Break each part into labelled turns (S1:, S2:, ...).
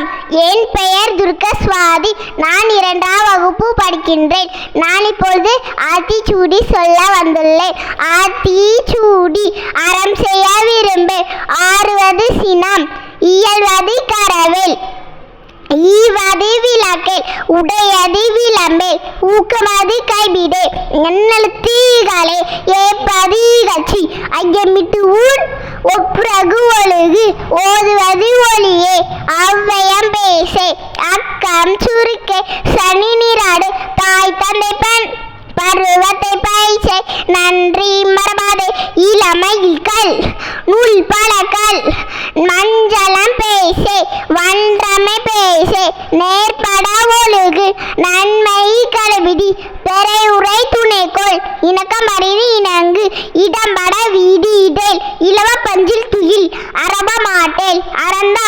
S1: வணக்கம் என் பெயர் துர்கஸ்வாதி நான் இரண்டாம் வகுப்பு படிக்கின்றேன். நான் இப்பொழுது ஆத்திச்சூடி சொல்ல வந்துள்ளேன். ஆத்திச்சூடி அறம் செய்ய விரும்பு ஆறுவது சினம் இயல்வது கரவேல். ஈவது விளக்கேல் உடையது விளம்பே ஊக்கமது கைவிடே எண்ணெழுத்தீகளே ஏப்பது கட்சி ஐயமிட்டு ஊன் ஒப்புரகு ஒழுகு. ஓதுவது ஒளியே அவ்வை இசை அக்கம் சுருக்கே சனி நீராடு தாய் தந்தை பண் பருவத்தை பைசை நன்றி மரபாதே இளமையில் கல் நூல் பழக்கல் மஞ்சளம் பேசே வன்றமை பேசே நேர்பட ஒழுகு நன்மை கலவிதி பெறை உரை துணைக்கோள் இணக்கம் அறிவு இணங்கு இடம்பட வீதி இதழ் இளவ பஞ்சில் துயில் அரப மாட்டேல் அறந்த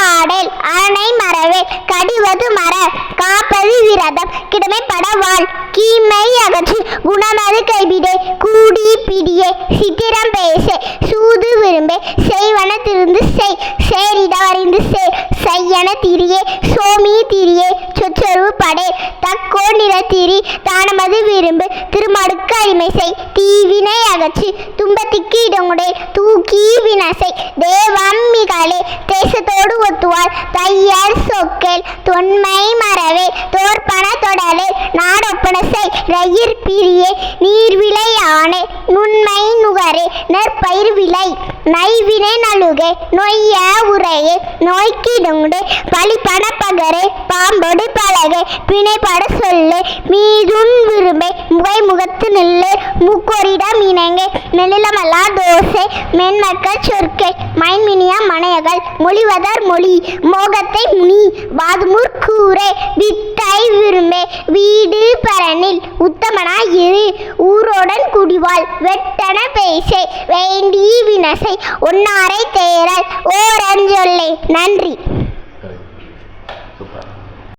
S1: கடிவது மர. காப்பது விரதம். கிடமை படவாள் கீமை அகற்றி குணமது கைவிடே. கூடி பிடியே. சித்திரம் பேசே. சூது விரும்பே. செய்வன திருந்து செய். சேரிட வரைந்து சே செய்யன திரியே. சோமி திரியே. சொச்சொருவு படே. தக்கோ நிறத்திரி. தானமது விரும்பு. திருமடுக்கு அடிமை செய். தீவினை அகற்றி துன்பத்திற்கு இடங்குடே தூக்கி வினசை. தேவம் மிகாலே. தேசத்தோடு ஒத்துவாள் ஐயர் சொக்கேல் தொன்மை மறவே தோற்பன தொடரே நாடொப்பன செய் ரயிர் பிரியே நீர்விளை ஆணை நுண்மை நுகரே நற்பயிர் விளை நைவினை நழுகே நொய்ய உரையே நோய்க்கிடுங்குடே பழிப்பன பகரே பாம்பொடு பழகே பிணைப்பட சொல்லு மீதுன் விரும்பே முகை முகத்து நில்லு முக்கொரிடம் இணங்கே மெல்லிலமல்லா தோசை மென்மக்கள் சொற்கை மைன்மினியா மனையகள் மொழிவதர் மொழி மொ மோகத்தை முனி வாதுமுர் கூரை வித்தை விரும்பே வீடு பரனில் உத்தமனாய் இரு ஊரோடன் குடிவாள் வெட்டன பேசை வேண்டி வினசை ஒன்னாரை தேரல் ஓரஞ்சொல்லை நன்றி.